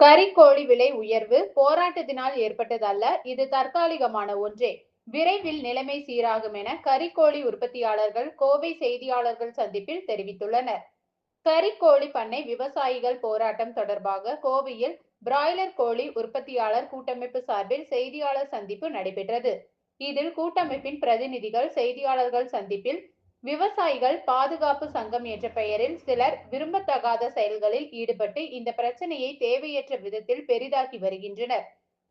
கறிக்கோழி விலை உயர்வு போராட்டத்தினால் ஏற்பட்டதல்ல இது தற்காலிகமான ஒன்றே. விரைவில் நிலைமை சீராகும் என கறிக்கோழி உற்பத்தியாளர்கள் கோவை செய்தியாளர்கள் சந்திப்பில் தெரிவித்துள்ளனர். கறிக்கோழி பண்ணை விவசாயிகள் போராட்டம் தொடர்பாக கோவையில் பிராய்லர் கோழி உற்பத்தியாளர் கூட்டமைப்பு சார்பில் செய்தியாளர் சந்திப்பு நடைபெற்றது. இதில் கூட்டமைப்பின் பிரதிநிதிகள் செய்தியாளர்கள் சந்திப்பில் விவசாயிகள் பாதுகாப்பு சங்கம் என்ற பெயரில் சிலர் விரும்பத்தகாத செயல்களில் ஈடுபட்டு இந்த பிரச்சனையை தேவையற்ற விதத்தில் பெரிதாக்கி வருகின்றனர்.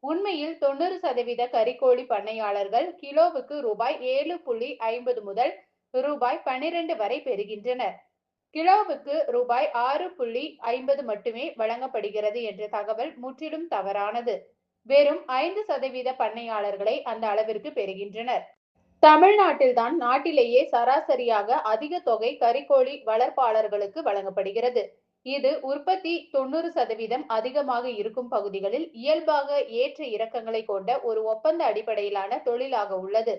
உண்மையில் தொண்ணூறு சதவீத கறிக்கோழி பண்ணையாளர்கள் கிலோவுக்கு ரூபாய் ஏழு புள்ளி ஐம்பது முதல் ரூபாய் பன்னிரண்டு வரை பெறுகின்றனர். கிலோவுக்கு ரூபாய் ஆறு புள்ளி ஐம்பது மட்டுமே வழங்கப்படுகிறது என்ற தகவல் முற்றிலும் தவறானது. வெறும் ஐந்து சதவீத பண்ணையாளர்களை அந்த அளவிற்கு பெறுகின்றனர். தமிழ்நாட்டில்தான் நாட்டிலேயே சராசரியாக அதிக தொகை கறிக்கோழி வளர்ப்பாளர்களுக்கு வழங்கப்படுகிறது. இது உற்பத்தி தொண்ணூறு சதவீதம் அதிகமாக இருக்கும் பகுதிகளில் இயல்பாக ஏற்ற இறக்கங்களை கொண்ட ஒரு ஒப்பந்த அடிப்படையிலான தொழிலாக உள்ளது.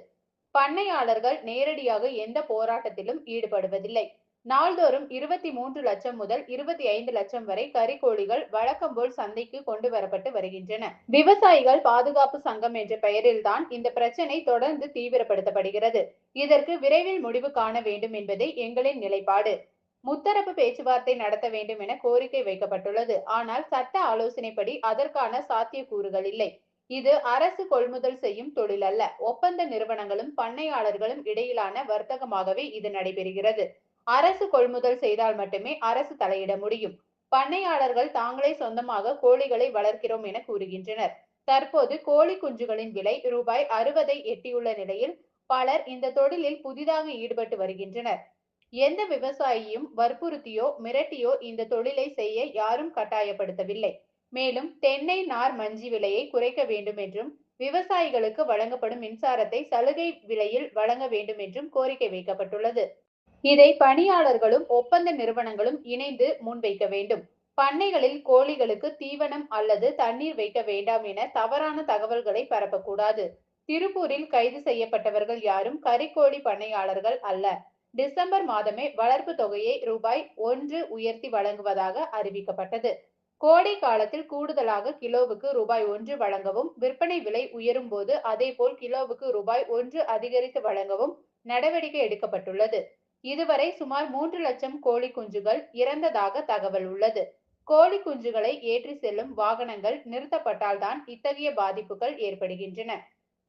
பண்ணையாளர்கள் நேரடியாக எந்த போராட்டத்திலும் ஈடுபடுவதில்லை. நாள்தோறும் இருபத்தி மூன்று லட்சம் முதல் இருபத்தி ஐந்து லட்சம் வரை கறிக்கோழிகள் வழக்கம் போல் சந்தைக்கு கொண்டு வரப்பட்டு வருகின்றன. விவசாயிகள் பாதுகாப்பு சங்கம் என்ற பெயரில்தான் இந்த பிரச்சனை தொடர்ந்து தீவிரப்படுத்தப்படுகிறது. இதற்கு விரைவில் முடிவு காண வேண்டும் என்பதே எங்களின் நிலைப்பாடு. முத்தரப்பு பேச்சுவார்த்தை நடத்த வேண்டும் என கோரிக்கை வைக்கப்பட்டுள்ளது. ஆனால் சட்ட ஆலோசனைப்படி அதற்கான சாத்தியக்கூறுகள் இல்லை. இது அரசு கொள்முதல் செய்யும் தொழில் அல்ல ஒப்பந்த நிறுவனங்களும் பண்ணையாளர்களும் இடையிலான வர்த்தகமாகவே இது நடைபெறுகிறது. அரசு கொள்முதல் செய்தால் மட்டுமே அரசு தலையிட முடியும். பண்ணையாளர்கள் தாங்களே சொந்தமாக கோழிகளை வளர்க்கிறோம் என கூறுகின்றனர். தற்போது கோழி குஞ்சுகளின் விலை ரூபாய் அறுபதை எட்டியுள்ள நிலையில் பலர் இந்த தொழிலில் புதிதாக ஈடுபட்டு வருகின்றனர். எந்த விவசாயியும் வற்புறுத்தியோ மிரட்டியோ இந்த தொழிலை செய்ய யாரும் கட்டாயப்படுத்தவில்லை. மேலும் தென்னை நார் மஞ்சி விலையை குறைக்க வேண்டும் என்றும் விவசாயிகளுக்கு வழங்கப்படும் மின்சாரத்தை சலுகை விலையில் வழங்க வேண்டும் என்றும் கோரிக்கை வைக்கப்பட்டுள்ளது. இதை பணியாளர்களும் ஒப்பந்த நிறுவனங்களும் இணைந்து முன்வைக்க வேண்டும். பண்ணைகளில் கோழிகளுக்கு தீவனம் அல்லது தண்ணீர் வைக்க வேண்டாம் என தவறான தகவல்களை பரப்பக்கூடாது. திருப்பூரில் கைது செய்யப்பட்டவர்கள் யாரும் கறிக்கோழி பண்ணையாளர்கள் அல்ல. டிசம்பர் மாதமே வளர்ப்பு தொகையை ரூபாய் ஒன்று உயர்த்தி வழங்குவதாக அறிவிக்கப்பட்டது. கோடை காலத்தில் கூடுதலாக கிலோவுக்கு ரூபாய் ஒன்று வழங்கவும் விற்பனை விலை உயரும் போது அதேபோல் கிலோவுக்கு ரூபாய் ஒன்று அதிகரித்து வழங்கவும் நடவடிக்கை எடுக்கப்பட்டுள்ளது. இதுவரை சுமார் மூன்று லட்சம் கோழி குஞ்சுகள் இறந்ததாக தகவல் உள்ளது. கோழி குஞ்சுகளை ஏற்றி செல்லும் வாகனங்கள் நிறுத்தப்பட்டால்தான் இத்தகைய பாதிப்புகள் ஏற்படுகின்றன.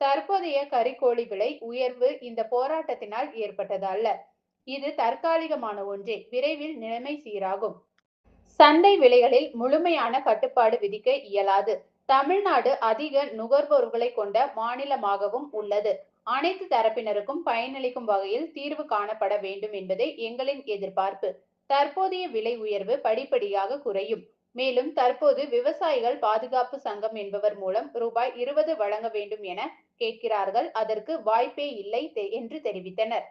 தற்போதைய கறிக்கோழி விலை உயர்வு இந்த போராட்டத்தினால் ஏற்பட்டது அல்ல இது தற்காலிகமான ஒன்றே விரைவில் நிலைமை சீராகும். சந்தை விலைகளில் முழுமையான கட்டுப்பாடு விதிக்க இயலாது. தமிழ்நாடு அதிக நுகர்வோர்களை கொண்ட மாநிலமாகவும் உள்ளது. அனைத்து தரப்பினருக்கும் பயனளிக்கும் வகையில் தீர்வு காணப்பட வேண்டும் என்பதே எங்களின் எதிர்பார்ப்பு. தற்போதைய விலை உயர்வு படிப்படியாக குறையும். மேலும் தற்போது விவசாயிகள் பாதுகாப்பு சங்கம் என்பவர் மூலம் ரூபாய் இருபது வழங்க வேண்டும் என கேட்கிறார்கள். அதற்கு வாய்ப்பே இல்லை என்று தெரிவித்தனர்.